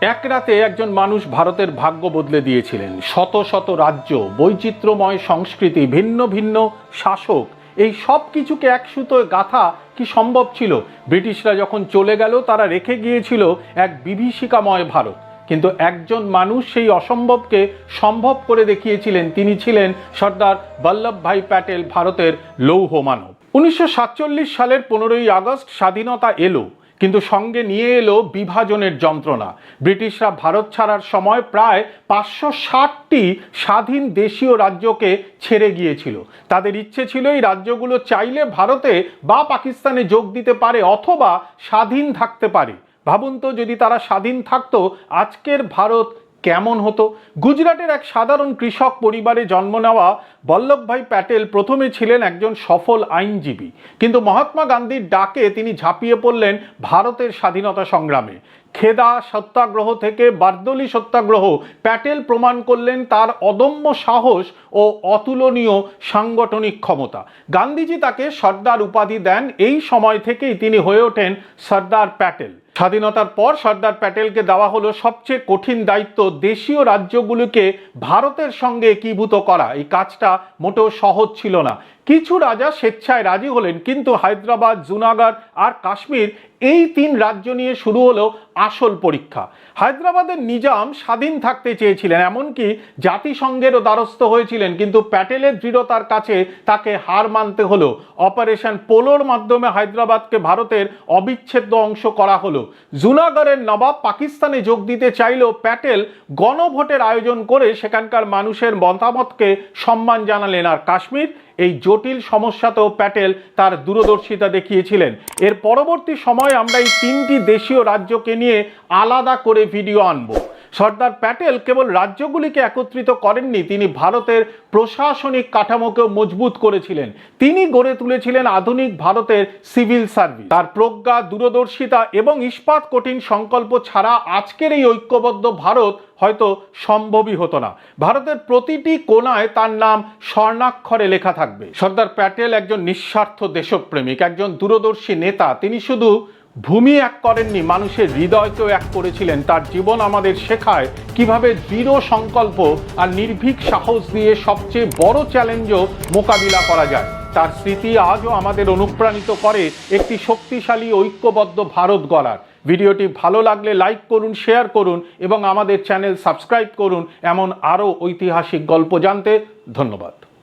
এক রাতে একজন মানুষ ভারতের ভাগ্য বদলে দিয়েছিলেন। শত শত রাজ্য, বৈচিত্র্যময় সংস্কৃতি, ভিন্ন ভিন্ন শাসক, এই সব কিছুকে এক সুতোয় গাথা কি সম্ভব ছিল? ব্রিটিশরা যখন চলে গেল, তারা রেখে গিয়েছিল এক বিভীষিকাময় ভারত। কিন্তু একজন মানুষ সেই অসম্ভবকে সম্ভব করে দেখিয়েছিলেন। তিনি ছিলেন সর্দার বল্লভভাই প্যাটেল, ভারতের লৌহ মানব। উনিশশো সাতচল্লিশ সালের পনেরোই আগস্ট স্বাধীনতা এলো। কিন্তু সঙ্গে নিয়ে এলো বিভাজনের যন্ত্রণা। ব্রিটিশরা ভারত ছাড়ার সময় প্রায় পাঁচশো ষাটটি স্বাধীন দেশীয় রাজ্যকে ছেড়ে গিয়েছিল। তাদের ইচ্ছে ছিল এই রাজ্যগুলো চাইলে ভারতে বা পাকিস্তানে যোগ দিতে পারে অথবা স্বাধীন থাকতে পারে। ভাবুন তো যদি তারা স্বাধীন থাকতো, আজকের ভারত কেমন হতো? গুজরাটের এক সাধারণ কৃষক পরিবারে জন্ম নেওয়া বল্লভভাই প্যাটেল প্রথমে ছিলেন একজন সফল আইনজীবী। কিন্তু মহাত্মা গান্ধীর ডাকে তিনি ঝাঁপিয়ে পড়লেন ভারতের স্বাধীনতা সংগ্রামে। খেদা সত্যাগ্রহ থেকে বার্দলি সত্যাগ্রহ প্যাটেল প্রমাণ করলেন তার অদম্য সাহস ও অতুলনীয় সাংগঠনিক ক্ষমতা। গান্ধীজি তাকে সর্দার উপাধি দেন, এই সময় থেকেই তিনি হয়ে ওঠেন সর্দার প্যাটেল। স্বাধীনতার পর সর্দার প্যাটেলকে দেওয়া হলো সবচেয়ে কঠিন দায়িত্ব দেশীয় রাজ্যগুলোকে ভারতের সঙ্গে একীভূত করা। এই কাজটা মোটেও সহজ ছিল না। কিছু রাজা স্বেচ্ছায় রাজি হলেন, কিন্তু হায়দ্রাবাদ, জুনাগড় আর কাশ্মীর এই তিন রাজ্য নিয়ে শুরু হলো আসল পরীক্ষা। হায়দ্রাবাদের নিজাম স্বাধীন থাকতে চেয়েছিলেন, এমনকি জাতিসংঘেরও দ্বারস্থ হয়েছিলেন, কিন্তু প্যাটেলের দৃঢ়তার কাছে তাকে হার মানতে হলো। অপারেশন পোলোর মাধ্যমে হায়দ্রাবাদকে ভারতের অবিচ্ছেদ্য অংশ করা হলো। জুনাগড়ের নবাব পাকিস্তানে যোগ দিতে চাইলেও প্যাটেল গণভোটের আয়োজন করে সেখানকার মানুষের মতামতকে সম্মান জানালেন আর কাশ্মীর। এই জটিল সমস্যাতেও প্যাটেল তার দূরদর্শিতা দেখিয়েছিলেন। এর পরবর্তী সময়ে আমরা এই তিনটি দেশীয় রাজ্যকে নিয়ে আলাদা করে ভিডিও আনব। সর্দার প্যাটেল কেবল রাজ্যগুলিকে একত্রিত করেননি, তিনি ভারতের প্রশাসনিক কাঠামোকেও মজবুত করেছিলেন। তিনি গড়ে তুলেছিলেন আধুনিক ভারতের সিভিল সার্ভিস। তার প্রজ্ঞা, দূরদর্শিতা এবং ইস্পাত কঠিন সংকল্প ছাড়া আজকের এই ঐক্যবদ্ধ ভারত হয়তো সম্ভবই হতো না। ভারতের প্রতিটি কোনায় তার নাম স্বর্ণাক্ষরে লেখা থাকবে। সর্দার প্যাটেল একজন নিঃস্বার্থ দেশপ্রেমিক, একজন দূরদর্শী নেতা। তিনি শুধু ভূমি এক করেননি, মানুষের হৃদয়কেও এক করেছিলেন। তার জীবন আমাদের শেখায় কীভাবে দৃঢ় সংকল্প আর নির্ভীক সাহস দিয়ে সবচেয়ে বড় চ্যালেঞ্জও মোকাবিলা করা যায়। তার স্মৃতি আজও আমাদের অনুপ্রাণিত করে একটি শক্তিশালী, ঐক্যবদ্ধ ভারত গড়ার। ভিডিওটি ভালো লাগলে লাইক করুন, শেয়ার করুন এবং আমাদের চ্যানেল সাবস্ক্রাইব করুন। এমন আরও ঐতিহাসিক গল্প জানতে ধন্যবাদ।